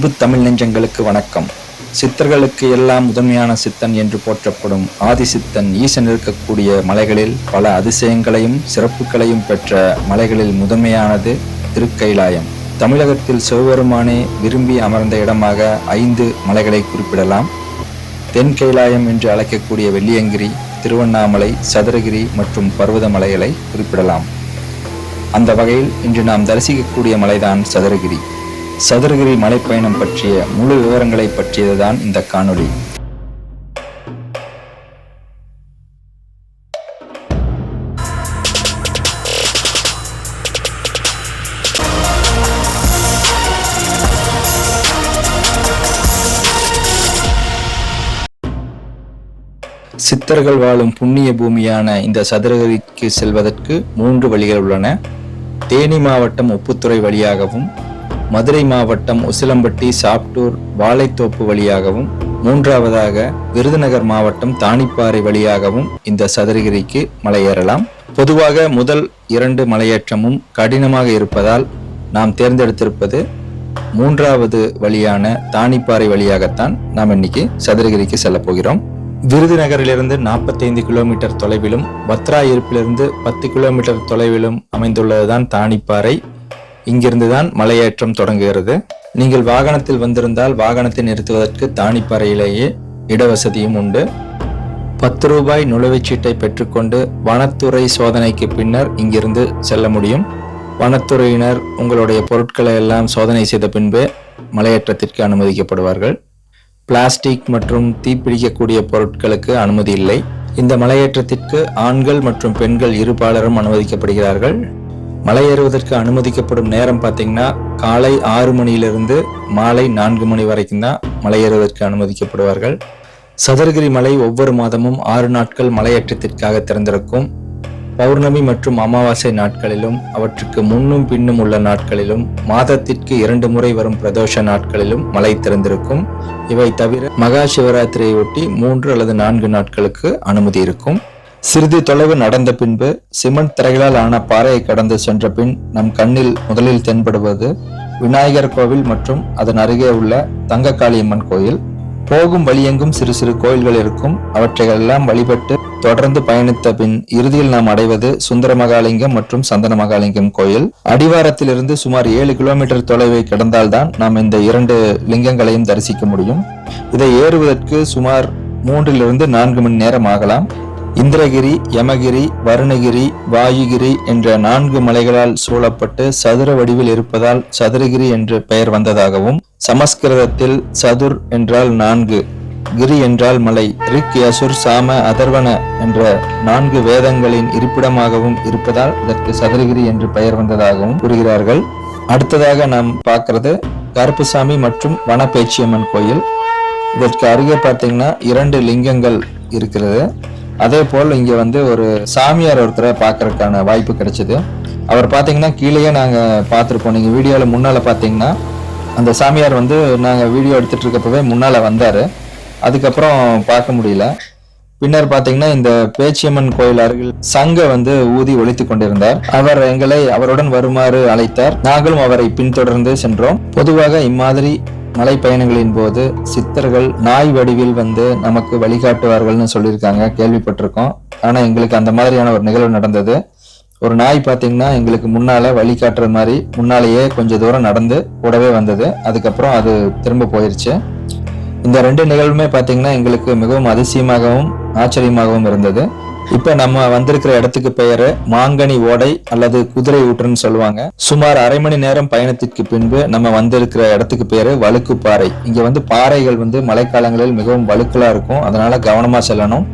அன்பு தமிழ் நெஞ்சங்களுக்கு வணக்கம். சித்தர்களுக்கு எல்லாம் முதன்மையான சித்தன் என்று போற்றப்படும் ஆதிசித்தன் ஈசன் இருக்கக்கூடிய மலைகளில் பல அதிசயங்களையும் சிறப்புகளையும் பெற்ற மலைகளில் முதன்மையானது திருக்கைலாயம். தமிழகத்தில் சிவபெருமானே விரும்பி அமர்ந்த இடமாக ஐந்து மலைகளை குறிப்பிடலாம். தென் கைலாயம் என்று அழைக்கக்கூடிய வெள்ளியங்கிரி திருவண்ணாமலை சதுரகிரி மற்றும் பர்வத மலைகளை குறிப்பிடலாம். அந்த வகையில் இன்று நாம் தரிசிக்கக்கூடிய மலைதான் சதுரகிரி. சதுரகிரி மலைப்பயணம் பற்றிய முழு விவரங்களை பற்றியதுதான் இந்த காணொளி. சித்தர்கள் வாழும் புண்ணிய பூமியான இந்த சதுரகிரிக்கு செல்வதற்கு மூன்று வழிகள் உள்ளன. தேனி மாவட்டம் உப்புத்துறை வழியாகவும் மதுரை மாவட்டம் உசிலம்பட்டி சாப்டூர் வாழைத்தோப்பு வழியாகவும் மூன்றாவதாக விருதுநகர் மாவட்டம் தானிப்பாறை வழியாகவும் இந்த சதுரகிரிக்கு மலையேறலாம். பொதுவாக முதல் இரண்டு மலையேற்றமும் கடினமாக இருப்பதால் நாம் தேர்ந்தெடுத்திருப்பது மூன்றாவது வழியான தானிப்பாறை வழியாகத்தான் நாம் இன்னைக்கு சதுரகிரிக்கு செல்ல போகிறோம். விருதுநகரிலிருந்து 45 கிலோமீட்டர் தொலைவிலும் பத்ரா இருப்பிலிருந்து பத்து கிலோமீட்டர் தொலைவிலும் அமைந்துள்ளதுதான் தானிப்பாறை இங்கிருந்து தான் மலையேற்றம் தொடங்குகிறது. நீங்கள் வாகனத்தில் வந்திருந்தால் வாகனத்தை நிறுத்துவதற்கு தானிப்பாறையிலேயே இடவசதியும் உண்டு. பத்து ரூபாய் நுழைவுச்சீட்டை பெற்றுக்கொண்டு வனத்துறை சோதனைக்கு பின்னர் இங்கிருந்து செல்ல முடியும். வனத்துறையினர் உங்களுடைய பொருட்களை எல்லாம் சோதனை செய்த பின்பே மலையேற்றத்திற்கு அனுமதிக்கப்படுவார்கள். பிளாஸ்டிக் மற்றும் தீப்பிடிக்கக்கூடிய பொருட்களுக்கு அனுமதி இல்லை. இந்த மலையேற்றத்திற்கு ஆண்கள் மற்றும் பெண்கள் இரு பாலரும் அனுமதிக்கப்படுகிறார்கள். மலையேறுவதற்கு அனுமதிக்கப்படும் நேரம் பார்த்தீங்கன்னா காலை ஆறு மணியிலிருந்து மாலை நான்கு மணி வரைக்கும் தான் மலையேறுவதற்கு அனுமதிக்கப்படுவார்கள். சதுரகிரி மலை ஒவ்வொரு மாதமும் ஆறு நாட்கள் மலையேற்றத்திற்காக திறந்திருக்கும். பௌர்ணமி மற்றும் அமாவாசை நாட்களிலும் அவற்றுக்கு முன்னும் பின்னும் உள்ள நாட்களிலும் மாதத்திற்கு இரண்டு முறை வரும் பிரதோஷ நாட்களிலும் மலை திறந்திருக்கும். இவை தவிர மகா சிவராத்திரியை ஒட்டி மூன்று அல்லது நான்கு நாட்களுக்கு அனுமதி இருக்கும். சிறிது தொலைவு நடந்த பின்பு சிமெண்ட் திரைகளால் ஆன பாறையை கடந்து சென்ற பின் நம் கண்ணில் முதலில் தென்படுவது விநாயகர் கோவில் மற்றும் அதன் அருகே உள்ள தங்கக்காளியம்மன் கோயில். போகும் வழியெங்கும் சிறு சிறு கோயில்கள் இருக்கும். அவற்றையெல்லாம் வழிபட்டு தொடர்ந்து பயணித்த பின் இறுதியில் நாம் அடைவது சுந்தர மகாலிங்கம் மற்றும் சந்தன மகாலிங்கம் கோயில். அடிவாரத்திலிருந்து சுமார் ஏழு கிலோமீட்டர் தொலைவை கடந்தால்தான் நாம் இந்த இரண்டு லிங்கங்களையும் தரிசிக்க முடியும். இதை ஏறுவதற்கு சுமார் மூன்றிலிருந்து நான்கு மணி நேரம் ஆகலாம். இந்திரகிரி யமகிரி வருணகிரி வாயுகிரி என்ற நான்கு மலைகளால் சூழப்பட்டு சதுர வடிவில் இருப்பதால் சதுரகிரி என்று பெயர் வந்ததாகவும் சமஸ்கிருதத்தில் சதுர் என்றால் நான்கு கிரி என்றால் மலை ரிக் யசுர் சாம அதர்வன என்ற நான்கு வேதங்களின் இருப்பிடமாகவும் இருப்பதால் இதற்கு சதுரகிரி என்று பெயர் வந்ததாகவும் கூறுகிறார்கள். அடுத்ததாக நாம் பார்க்கறது கருப்புசாமி மற்றும் வனப்பேச்சியம்மன் கோயில். இதற்கு அருகே பார்த்தீங்கன்னா இரண்டு லிங்கங்கள் இருக்கிறது. அதே போல் இங்கே வந்து ஒரு சாமியார் ஒருத்தரை பார்க்கறதுக்கான வாய்ப்பு கிடைச்சிது. அவர் பார்த்தீங்கன்னா கீழேயே நாங்கள் பார்த்துருப்போம். நீங்கள் வீடியோவில் முன்னால் பார்த்தீங்கன்னா அந்த சாமியார் வந்து நாங்கள் வீடியோ எடுத்துகிட்டு இருக்கப்பவே முன்னால் வந்தார். அதுக்கப்புறம் பார்க்க முடியல. பின்னர் பார்த்தீங்கன்னா இந்த பேச்சியம்மன் கோயில் அருகில் சங்க வந்து ஊதி ஒழித்து கொண்டிருந்தார். அவர் எங்களை அவருடன் வருமாறு அழைத்தார். நாங்களும் அவரை பின்தொடர்ந்து சென்றோம். பொதுவாக இம்மாதிரி மலை பயணங்களின் போது சித்தர்கள் நாய் வடிவில் வந்து நமக்கு வழிகாட்டுவார்கள்னு சொல்லியிருக்காங்க கேள்விப்பட்டிருக்கோம். ஆனால் எங்களுக்கு அந்த மாதிரியான ஒரு நிகழ்வு நடந்தது. ஒரு நாய் பார்த்தீங்கன்னா எங்களுக்கு முன்னால வழிகாட்டுற மாதிரி முன்னாலேயே கொஞ்சம் தூரம் நடந்து கூடவே வந்தது. அதுக்கப்புறம் அது திரும்ப போயிருச்சு. இந்த ரெண்டு நிகழ்வுமே பார்த்தீங்கன்னா எங்களுக்கு மிகவும் அதிசயமாகவும் ஆச்சரியமாகவும் இருந்தது. இப்ப நம்ம வந்திருக்கிற இடத்துக்கு பெயரு மாங்கனி ஓடை அல்லது குதிரை ஊற்றுன்னு சொல்லுவாங்க. சுமார் அரை மணி நேரம் பயணத்திற்கு பின்பு நம்ம வந்திருக்கிற இடத்துக்கு பேரு வழுக்குப்பாறை. இங்க வந்து பாறைகள் வந்து மழைக்காலங்களில் மிகவும் வழுக்கலா இருக்கும். அதனால கவனமா செல்லணும்.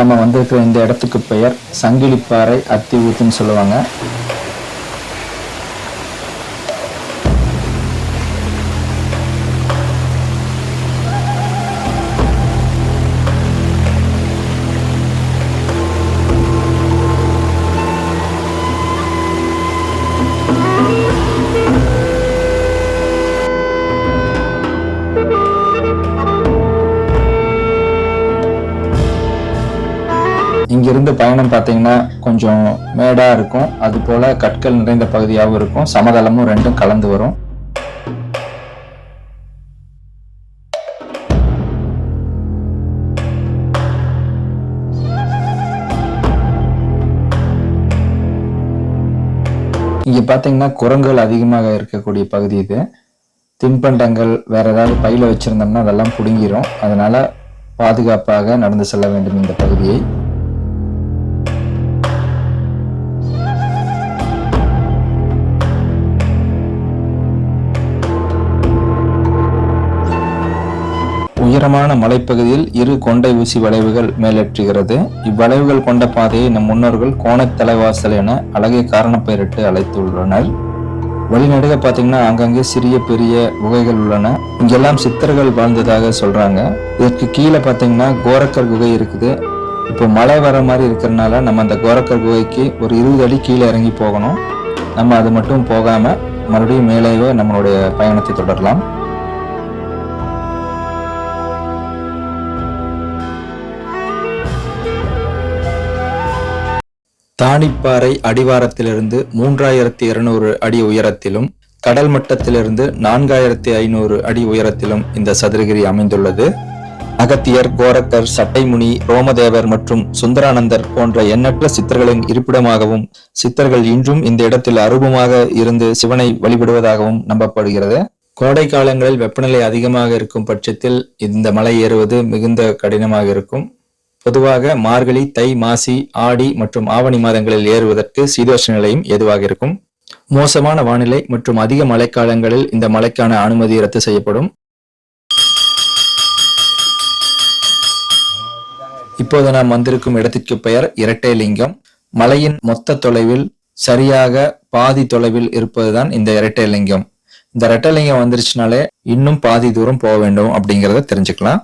நம்ம வந்திருக்கிற இந்த இடத்துக்கு பெயர் சங்கிலிப்பாறை அத்தி ஊத்துன்னு சொல்லுவாங்க. இங்கிருந்து பயணம் பார்த்தீங்கன்னா கொஞ்சம் மேடா இருக்கும். அது போல கற்கள் நிறைந்த பகுதியாகவும் இருக்கும். சமதளமும் ரெண்டும் கலந்து வரும். இங்க பாத்தீங்கன்னா குரங்குகள் அதிகமாக இருக்கக்கூடிய பகுதி இது. தின்பண்டங்கள் வேற ஏதாவது பையில வச்சிருந்தோம்னா அதெல்லாம் புடுங்கிரும். அதனால பாதுகாப்பாக நடந்து செல்ல வேண்டும் இந்த பகுதியை. உயரமான மலைப்பகுதியில் இரு கொண்டை ஊசி வளைவுகள் மேலேற்றுகிறது. இவ்வளைவுகள் கொண்ட பாதையை நம் முன்னோர்கள் கோணத் தலைவாசல் என அழகை காரணப்பெயரிட்டு அழைத்துள்ளனர். வழிநடுக பார்த்தீங்கன்னா அங்கங்கே சிறிய பெரிய குகைகள் உள்ளன. இங்கெல்லாம் சித்தர்கள் வாழ்ந்ததாக சொல்றாங்க. இதற்கு கீழே பார்த்தீங்கன்னா கோரக்கர் குகை இருக்குது. இப்போ மழை வர மாதிரி இருக்கிறனால நம்ம அந்த கோரக்கர் குகைக்கு ஒரு இருபது அடி கீழே இறங்கி போகணும். நம்ம அது மட்டும் போகாம மறுபடியும் மேலேயே நம்மளுடைய பயணத்தை தொடரலாம். தானிப்பாறை அடிவாரத்திலிருந்து மூன்றாயிரத்தி இருநூறு அடி உயரத்திலும் கடல் மட்டத்திலிருந்து நான்காயிரத்தி ஐநூறு அடி உயரத்திலும் இந்த சதுரகிரி அமைந்துள்ளது. அகத்தியர் கோரக்கர் சட்டைமுனி ரோமதேவர் மற்றும் சுந்தரானந்தர் போன்ற எண்ணற்ற சித்தர்களின் இருப்பிடமாகவும் சித்தர்கள் இன்றும் இந்த இடத்தில் அரூபமாக இருந்து சிவனை வழிபடுவதாகவும் நம்பப்படுகிறது. கோடை காலங்களில் வெப்பநிலை அதிகமாக இருக்கும் பட்சத்தில் இந்த மலை ஏறுவது மிகுந்த கடினமாக இருக்கும். பொதுவாக மார்கழி தை மாசி ஆடி மற்றும் ஆவணி மாதங்களில் ஏறுவதற்கு சீதோஷ நிலையும் எதுவாக இருக்கும். மோசமான வானிலை மற்றும் அதிக மழைக்காலங்களில் இந்த மலைக்கான அனுமதி ரத்து செய்யப்படும். இப்போது நாம் வந்திருக்கும் இடத்திற்கு பெயர் இரட்டை லிங்கம் மலையின் மொத்த தொலைவில் சரியாக பாதி தொலைவில் இருப்பதுதான் இந்த இரட்டை லிங்கம் இந்த இரட்டை லிங்கம் வந்துருச்சுனாலே இன்னும் பாதி தூரம் போக வேண்டும் அப்படிங்கிறத தெரிஞ்சுக்கலாம்.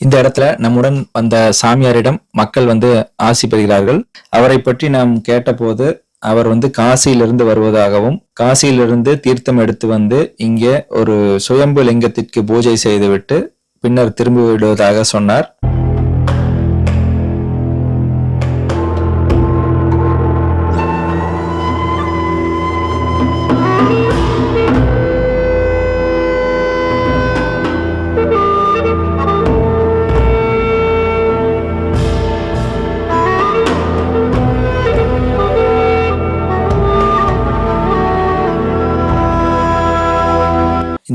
இந்த இடத்துல நம்முடன் வந்த சாமியாரிடம் மக்கள் வந்து ஆசி பெறுகிறார்கள். அவரை பற்றி நாம் கேட்டபோது அவர் வந்து காசியிலிருந்து வருவதாகவும் காசியிலிருந்து தீர்த்தம் எடுத்து வந்து இங்கே ஒரு சுயம்பு லிங்கத்திற்கு பூஜை செய்துவிட்டு பின்னர் திரும்பி விடுவதாக சொன்னார்.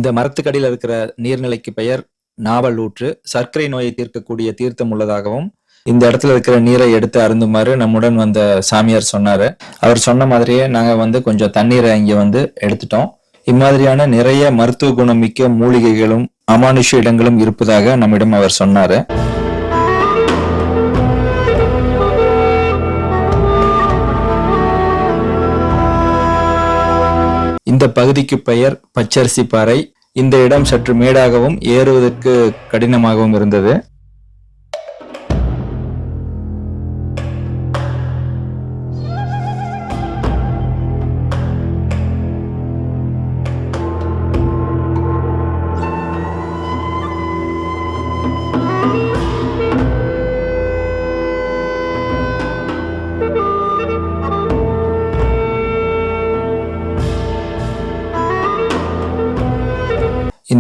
இந்த மரத்துக்கடியில் இருக்கிற நீர்நிலைக்கு பெயர் நாவல் ஊற்று. சர்க்கரை நோயை தீர்க்கக்கூடிய தீர்த்தம் உள்ளதாகவும் இந்த இடத்துல இருக்கிற நீரை எடுத்து அருந்துமாறு நம்முடன் வந்த சாமியார் சொன்னாரு. அவர் சொன்ன மாதிரியே நாங்க வந்து கொஞ்சம் தண்ணீரை இங்க வந்து எடுத்துட்டோம். இம்மாதிரியான நிறைய மருத்துவ குணம் மிக்க மூலிகைகளும் அமானுஷ இடங்களும் இருப்பதாக நம்மிடம் அவர் சொன்னாரு. இந்த பகுதிக்கு பெயர் பச்சரிசி பாறை. இந்த இடம் சற்று மேடாகவும் ஏறுவதற்கு கடினமாகவும் இருந்தது.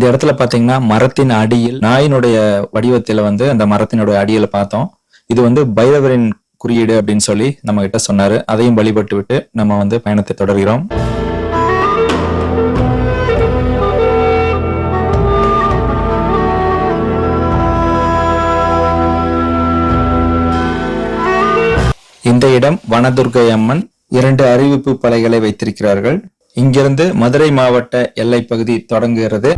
இந்த இடத்துல பாத்தீங்கன்னா மரத்தின் அடியில் நாயினுடைய வடிவத்துல வந்து அந்த மரத்தினுடைய அடியில பார்த்தோம். இது வந்து பைரவரின் குறியீடு அப்படின்னு சொல்லி நம்ம கிட்ட சொன்னாரு. அதையும் வழிபட்டு விட்டு நம்ம வந்து பயணத்தை தொடர்கிறோம். இந்த இடம் வனதுர்கை அம்மன் இரண்டு அறிவிப்பு பலைகளை வைத்திருக்கிறார்கள். இங்கிருந்து மதுரை மாவட்ட எல்லை பகுதி தொடங்குகிறது.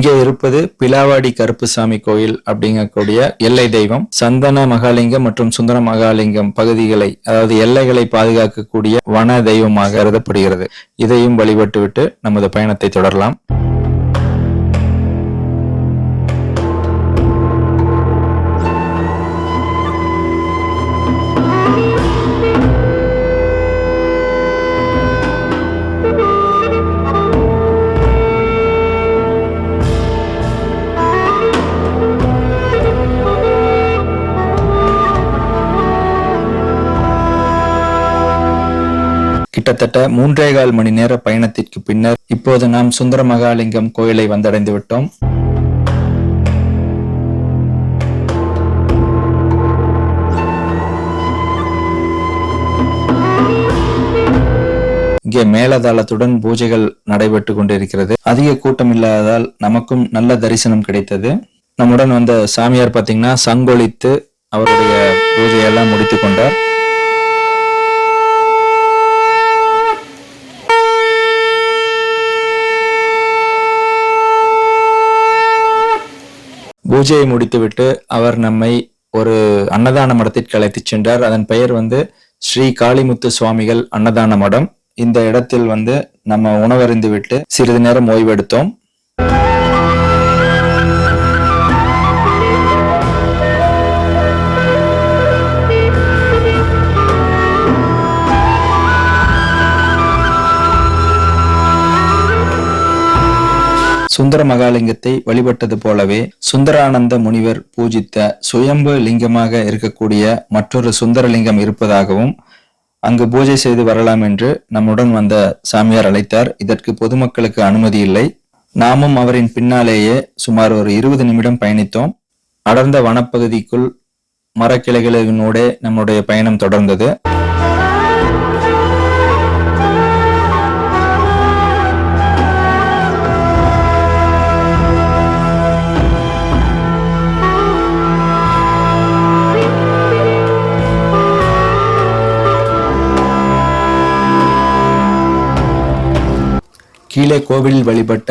இங்கே இருப்பது பிலாவாடி கருப்புசாமி கோயில் அப்படிங்கக்கூடிய எல்லை தெய்வம். சந்தன மகாலிங்கம் மற்றும் சுந்தர மகாலிங்கம் பகுதிகளை அதாவது எல்லைகளை பாதுகாக்கக்கூடிய வன தெய்வமாக கருதப்படுகிறது. இதையும் வழிபட்டுவிட்டு நமது பயணத்தை தொடரலாம். கிட்டத்தட்ட மூன்றே கால் மணி நேர பயணத்திற்கு பின்னர் இப்போது நாம் சுந்தர மகாலிங்கம் கோயிலை வந்தடைந்து விட்டோம். இங்கே மேலதாளத்துடன் பூஜைகள் நடைபெற்று கொண்டிருக்கிறது. அதிக கூட்டம் இல்லாததால் நமக்கும் நல்ல தரிசனம் கிடைத்தது. நம்முடன் வந்த சாமியார் பாத்தீங்கன்னா சங்கொழித்து அவருடைய பூஜையெல்லாம் முடித்துக் கொண்டார். பூஜையை முடித்துவிட்டு அவர் நம்மை ஒரு அன்னதான மடத்திற்கு அழைத்துச் சென்றார். அதன் பெயர் வந்து ஸ்ரீ காளிமுத்து சுவாமிகள் அன்னதான மடம். இந்த இடத்தில் வந்து நம்ம உணவருந்து விட்டு சிறிது நேரம் ஓய்வெடுத்தோம். சுந்தர மகாலிங்கத்தை வழிபட்டது போலவே சுந்தரானந்த முனிவர் பூஜித்த சுயம்பு லிங்கமாக இருக்கக்கூடிய மற்றொரு சுந்தரலிங்கம் இருப்பதாகவும் அங்கு பூஜை செய்து வரலாம் என்று நம்முடன் வந்த சாமியார் அழைத்தார். இதற்கு பொதுமக்களுக்கு அனுமதி இல்லை. நாமும் அவரின் பின்னாலேயே சுமார் ஒரு இருபது நிமிடம் பயணித்தோம். அடர்ந்த வனப்பகுதிக்குள் மரக்கிளைகளினூடே நம்முடைய பயணம் தொடர்ந்தது. கீழே கோவிலில் வழிபட்ட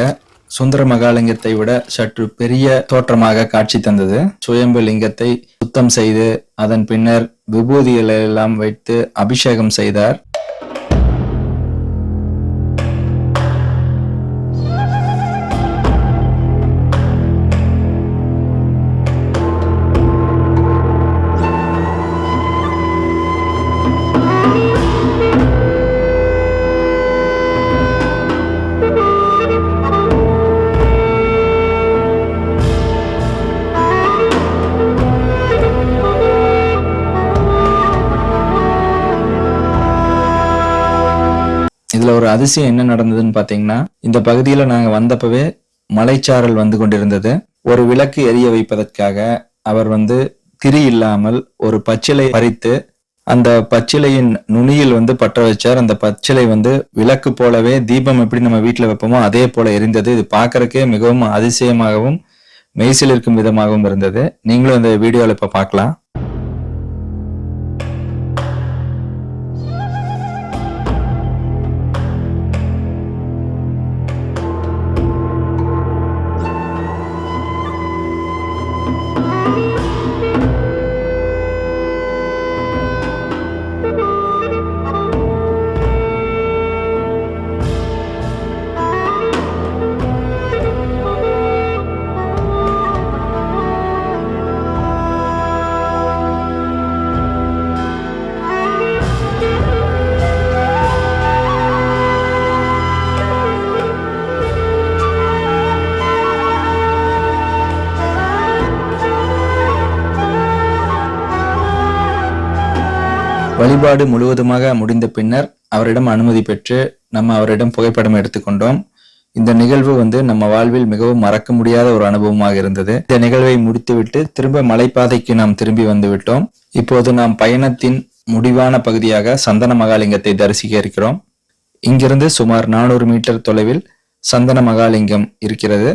சுந்தர மகாலிங்கத்தை விட சற்று பெரிய தோற்றமாக காட்சி தந்தது. சுயம்பு லிங்கத்தை சுத்தம் செய்து அதன் பின்னர் விபூதிகளை எல்லாம் வைத்து அபிஷேகம் செய்தார். இதுல ஒரு அதிசயம் என்ன நடந்ததுன்னு பாத்தீங்கன்னா இந்த பகுதியில நாங்க வந்தப்பவே மலைச்சாரல் வந்து கொண்டிருந்தது. ஒரு விளக்கு எரிய வைப்பதற்காக அவர் வந்து திரி இல்லாமல் ஒரு பச்சிலை பறித்து அந்த பச்சிலையின் நுனியில் வந்து பற்ற வச்சார். அந்த பச்சிலை வந்து விளக்கு போலவே தீபம் எப்படி நம்ம வீட்டுல வைப்போமோ அதே போல எரிந்தது. இது பார்க்கறக்கே மிகவும் அதிசயமாகவும் மெய்சில் இருக்கும் விதமாகவும் இருந்தது. நீங்களும் இந்த வீடியோவில் இப்ப பார்க்கலாம் வழிபாடு முழுவதுமாக முடிந்த பின்னர் அவரிடம் அனுமதி பெற்று நம்ம அவரிடம் புகைப்படம் எடுத்துக்கொண்டோம். இந்த நிகழ்வு வந்து நம்ம வாழ்வில் மிகவும் மறக்க முடியாத ஒரு அனுபவமாக இருந்தது. இந்த நிகழ்வை முடித்துவிட்டு திரும்ப மலைப்பாதைக்கு நாம் திரும்பி வந்துவிட்டோம் இப்போது நாம் பயணத்தின் முடிவான பகுதியாக சந்தன மகாலிங்கத்தை தரிசிக்க இருக்கிறோம். இங்கிருந்து சுமார் நானூறு மீட்டர் தொலைவில் சந்தன மகாலிங்கம் இருக்கிறது.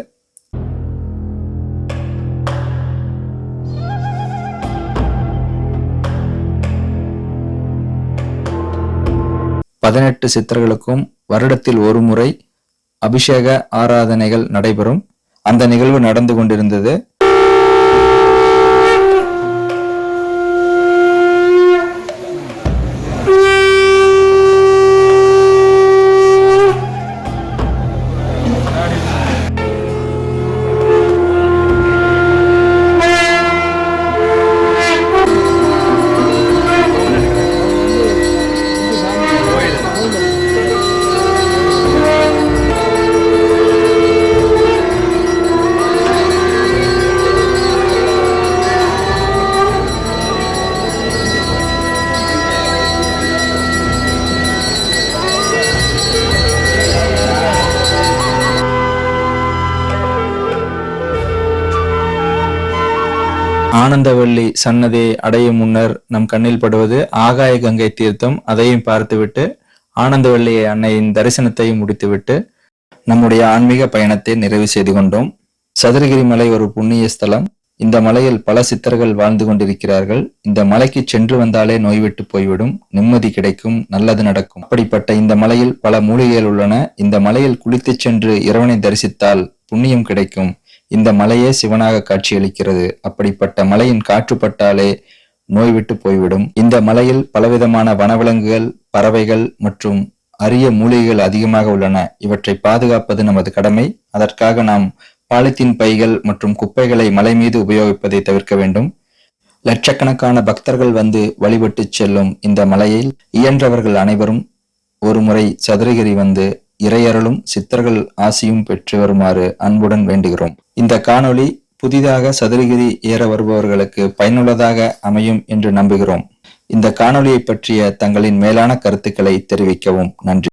பதினெட்டு சித்தர்களுக்கும் வருடத்தில் ஒரு முறை அபிஷேக ஆராதனைகள் நடைபெறும். அந்த நிகழ்வு நடந்து கொண்டிருந்தது ஆனந்தவள்ளி சன்னதியை அடையும் முன்னர் நம் கண்ணில் படுவது ஆகாய கங்கை தீர்த்தம் அதையும் பார்த்துவிட்டு ஆனந்தவள்ளி அன்னையின் தரிசனத்தையும் முடித்துவிட்டு நம்முடைய ஆன்மீக பயணத்தை நிறைவு செய்து கொண்டோம். சதுரகிரி மலை ஒரு புண்ணிய ஸ்தலம். இந்த மலையில் பல சித்தர்கள் வாழ்ந்து கொண்டிருக்கிறார்கள். இந்த மலைக்கு சென்று வந்தாலே நோய்விட்டு போய்விடும். நிம்மதி கிடைக்கும். நல்லது நடக்கும். அப்படிப்பட்ட இந்த மலையில் பல மூலிகைகள் உள்ளன. இந்த மலையில் குளித்துச் சென்று இறைவனை தரிசித்தால் புண்ணியம் கிடைக்கும். இந்த மலையே சிவனாக காட்சியளிக்கிறது. அப்படிப்பட்ட மலையின் காற்றுப்பட்டாலே நோய் விட்டு போய்விடும். இந்த மலையில் பலவிதமான வனவிலங்குகள் பறவைகள் மற்றும் அரிய மூலிகைகள் அதிகமாக உள்ளன. இவற்றை பாதுகாப்பது நமது கடமை. அதற்காக நாம் பாலித்தீன் பைகள் மற்றும் குப்பைகளை மலை மீது உபயோகிப்பதை தவிர்க்க வேண்டும். லட்சக்கணக்கான பக்தர்கள் வந்து வழிபட்டு செல்லும் இந்த மலையில் இயன்றவர்கள் அனைவரும் ஒருமுறை சதுரகிரி வந்து இறையருளும் சித்தர்கள் ஆசியும் பெற்று வருமாறு அன்புடன் வேண்டுகிறோம். இந்த காணொளி புதிதாக சதுரகிரி ஏற வருபவர்களுக்கு பயனுள்ளதாக அமையும் என்று நம்புகிறோம். இந்த காணொளியை பற்றிய தங்களின் மேலான கருத்துக்களை தெரிவிக்கவும் நன்றி.